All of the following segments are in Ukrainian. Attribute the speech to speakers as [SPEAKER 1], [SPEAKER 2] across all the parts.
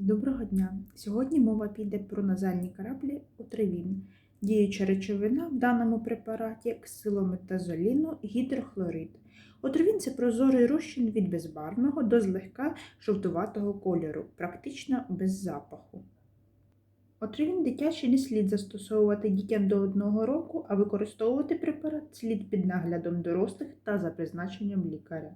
[SPEAKER 1] Доброго дня! Сьогодні мова піде про назальні краплі отривін. Діюча речовина в даному препараті ксилометазоліну гідрохлорид. Отривін – це прозорий розчин від безбарвного до злегка жовтуватого кольору, практично без запаху. Отривін дитячий не слід застосовувати дітям до 1 року, а використовувати препарат слід під наглядом дорослих та за призначенням лікаря.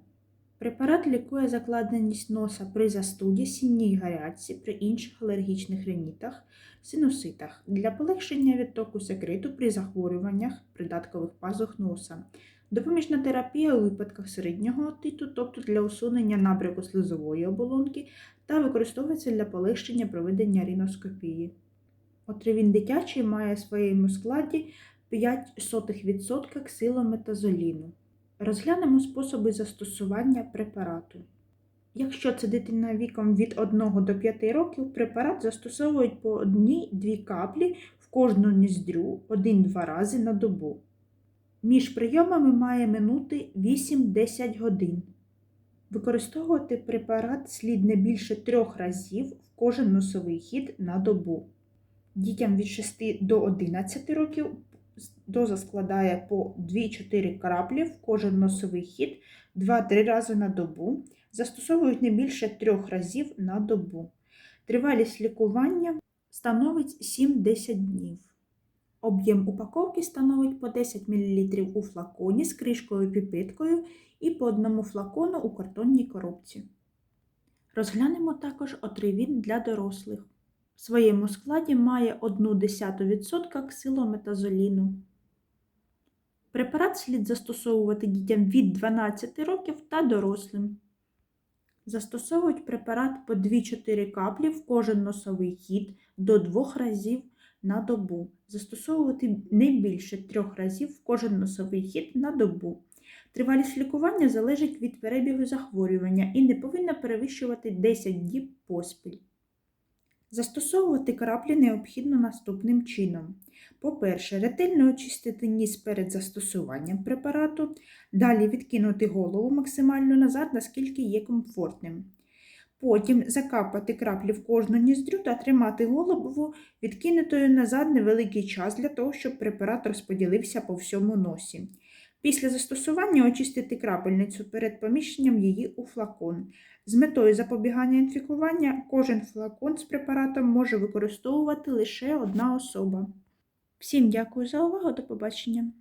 [SPEAKER 1] Препарат лікує закладеність носа при застуді, сінній гарячці, при інших алергічних ринітах, синуситах для полегшення відтоку секрету при захворюваннях придаткових пазух носа. Допоміжна терапія у випадках середнього отиту, тобто для усунення набряку слизової оболонки, та використовується для полегшення проведення ріноскопії. Отривін дитячий має в своєму складі 0,05% ксилометазоліну. Розглянемо способи застосування препарату. Якщо це дитина віком від 1 до 5 років, препарат застосовують по 1-2 каплі в кожну ніздрю 1-2 рази на добу. Між прийомами має минути 8-10 годин. Використовувати препарат слід не більше 3 разів в кожен носовий хід на добу. Дітям від 6 до 11 років доза складає по 2-4 краплі в кожен носовий хід 2-3 рази на добу. Застосовують не більше 3 разів на добу. Тривалість лікування становить 7-10 днів. Об'єм упаковки становить по 10 мл у флаконі з кришкою піпиткою і по одному флакону у картонній коробці. Розглянемо також отривін для дорослих. В своєму складі має 0,1% ксилометазоліну. Препарат слід застосовувати дітям від 12 років та дорослим. Застосовують препарат по 2-4 каплі в кожен носовий хід до 2 разів на добу. Застосовувати не більше 3 разів в кожен носовий хід на добу. Тривалість лікування залежить від перебігу захворювання і не повинна перевищувати 10 діб поспіль. Застосовувати краплі необхідно наступним чином. По-перше, ретельно очистити ніс перед застосуванням препарату, далі відкинути голову максимально назад, наскільки є комфортним. Потім закапати краплі в кожну ніздрю та тримати голову відкинутою назад невеликий час для того, щоб препарат розподілився по всьому носі. Після застосування очистити крапельницю перед поміщенням її у флакон. З метою запобігання інфікування кожен флакон з препаратом може використовувати лише одна особа. Всім дякую за увагу, до побачення!